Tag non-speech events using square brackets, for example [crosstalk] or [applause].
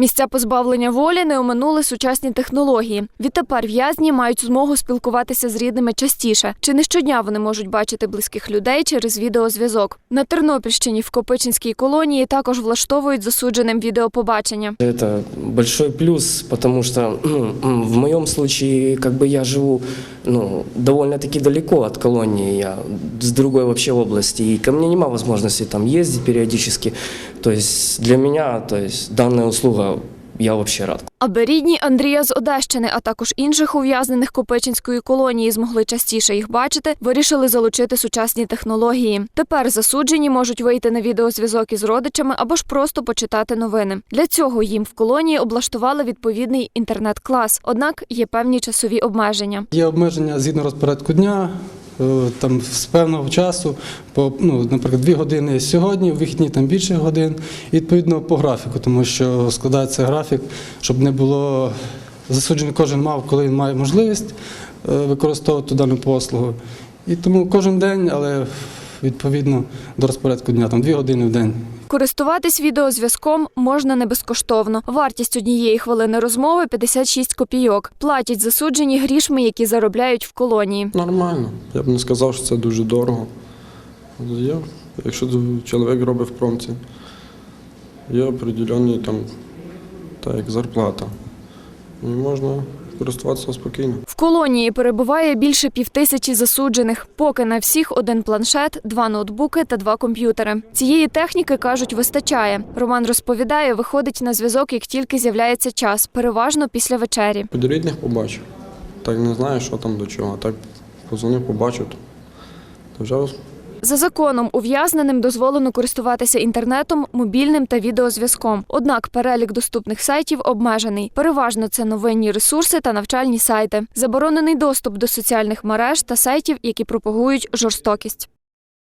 Місця позбавлення волі не оминули сучасні технології. Відтепер в'язні мають змогу спілкуватися з рідними частіше. Чи не щодня вони можуть бачити близьких людей через відеозв'язок. На Тернопільщині в Копичинській колонії також влаштовують засудженим відеопобачення. Это большой плюс, что ну, [clears throat] в случае как бы я живу ну, довольно-таки далеко от колонии, я с другой вообще области, и ко мне нема возможности там ездить периодически. То есть для меня то есть, данная услуга, я вообще рад. Аби рідні Андрія з Одещини, а також інших ув'язнених Копичинської колонії змогли частіше їх бачити, вирішили залучити сучасні технології. Тепер засуджені можуть вийти на відеозв'язок із родичами або ж просто почитати новини. Для цього їм в колонії облаштували відповідний інтернет-клас. Однак є певні часові обмеження. Є обмеження згідно розпорядку дня, там з певного часу, по, ну, наприклад, дві години сьогодні, вихідні там більше годин, і відповідно по графіку, тому що складається графік, щоб не було засуджений кожен мав, коли він має можливість е, використовувати дану послугу. І тому кожен день, але відповідно до розпорядку дня, там дві години в день. Користуватись відеозв'язком можна не безкоштовно. Вартість однієї хвилини розмови 56 копійок. Платять засуджені грішми, які заробляють в колонії. Нормально. Я б не сказав, що це дуже дорого. Є, якщо чоловік робить в промці, є определенні там, так як зарплата. І можна користуватися спокійно. В колонії перебуває більше півтисячі засуджених. Поки на всіх один планшет, два ноутбуки та два комп'ютери. Цієї техніки кажуть, вистачає. Роман розповідає, виходить на зв'язок, як тільки з'являється час, переважно після вечері. По рідних побачив. Так не знаю, що там до чого. Так позвонив, побачив. Вже За законом ув'язненим дозволено користуватися інтернетом, мобільним та відеозв'язком. Однак перелік доступних сайтів обмежений. Переважно це новинні ресурси та навчальні сайти. Заборонений доступ до соціальних мереж та сайтів, які пропагують жорстокість.